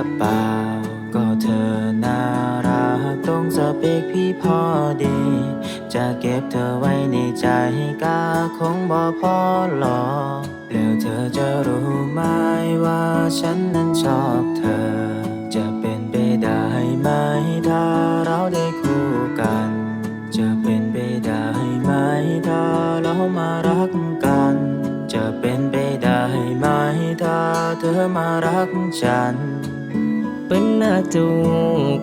เปหรือเปล่า ก็เธอน่ารักตรงสเปคพี่พอดี จะเก็บเธอไว้ในใจก็คงบ่พอหรอกแล้วเธอจะรู้ไหมว่าฉันนั้นชอบเธอ จะเป็นไปได้ไหมถ้าเราได้คู่กัน จะเป็นไปได้ไหมถ้าเรามารักกัน จะเป็นไปได้ไหมถ้าเธอมารักฉัน ป็นหน้าจู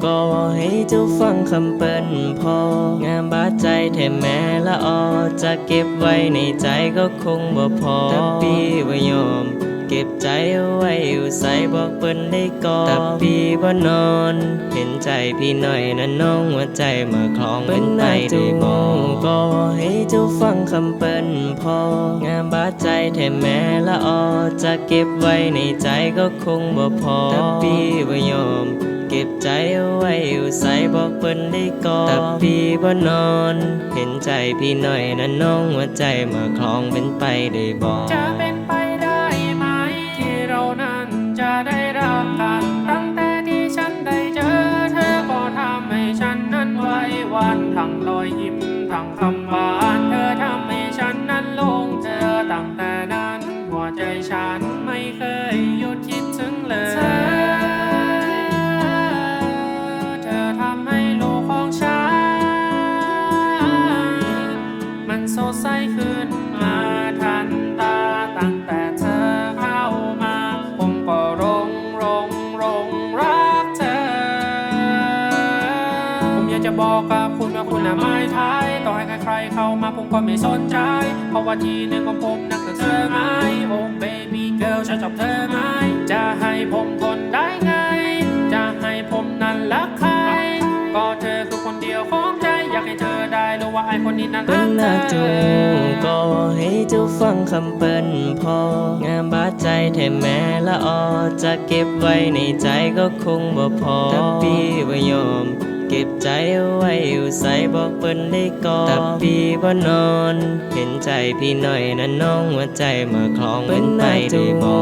ก็ให้เจ้าฟังคำเปิ้นพองามบาดใจแท้แม่ละออจะเก็บไว้ในใจก็คงบ่พอแต่ปีว่ายอม ก็บใจเอาไว้อยู่ใส่บอกเปิ้นได้ก่อนแต่ปีบ่นอน เห็นใจพี่หน่อยนะน้องหัวใจมาคลองเป็นไปได้บ่ก็ให้เจ้าฟังคำเปิ้นพองามบาดใจแท้แม้ละออจะเก็บไว้ในใจก็คงบ่พอแต่ปีบ่ยอมเก็บใจเอาไว้อยู่ใส่บอกเปิ้นได้ก่อนแต่พี่บ่นอน เห็นใจพี่หน่อยนะน้องหัวใจมาคลองเป็นไปได้บ่จะ ไว้วันทั้งรอยยิ้มทั้งคำหวานเธอทำให้ฉันนั้นลงเจอตั้งแต่นั้น หัวใจฉันไม่เคยหยุดคิดถึงเลย จะบอกกับคุณว่าคุณน่ะไม่ท้ายต่อให้ใครๆเข้ามาผมก็ไม่สนใจ เพราะว่าทีหนึ่งของผมนั่นคือเธอไงโอ้เบบี้เกิลฉันชอบเธอไงจะให้ผมทนได้ไง จะให้ผมนั้นรักใคร ก็เธอคือคนเดียวของใจอยากให้เธอได้รู้ว่าไอ้คนนี้นั้นเป็นหรัน้ากเธจูอก็ให้เจ้าฟังคำเปิ้นพองามบาดใจแท้แม้ละออจะเก็บไว้ในใจก็คงบ่พอแต่ปีบ่ยอม เก็บใจไว้อยู่ใส่บอกเปิ้นได้ก่อนแต่ปีบ่นอน เห็นใจพี่หน่อยนะน้องหัวใจมาคลองเป็นไปได้บ่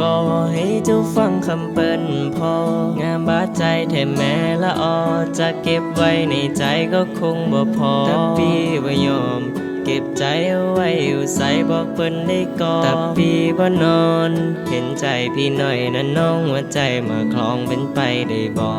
ก็ให้เจ้าฟังคำเปิ้นพองามบาดใจแท้แม้ละออจะเก็บไว้ในใจก็คงบ่พอแต่ปีบ่ยอมเก็บใจเอาไว้อยู่ใส่บอกเปิ้นได้ก่อนแต่ปีบ่นอน เห็นใจพี่หน่อยนะน้องหัวใจมาคลองเป็นไปได้บ่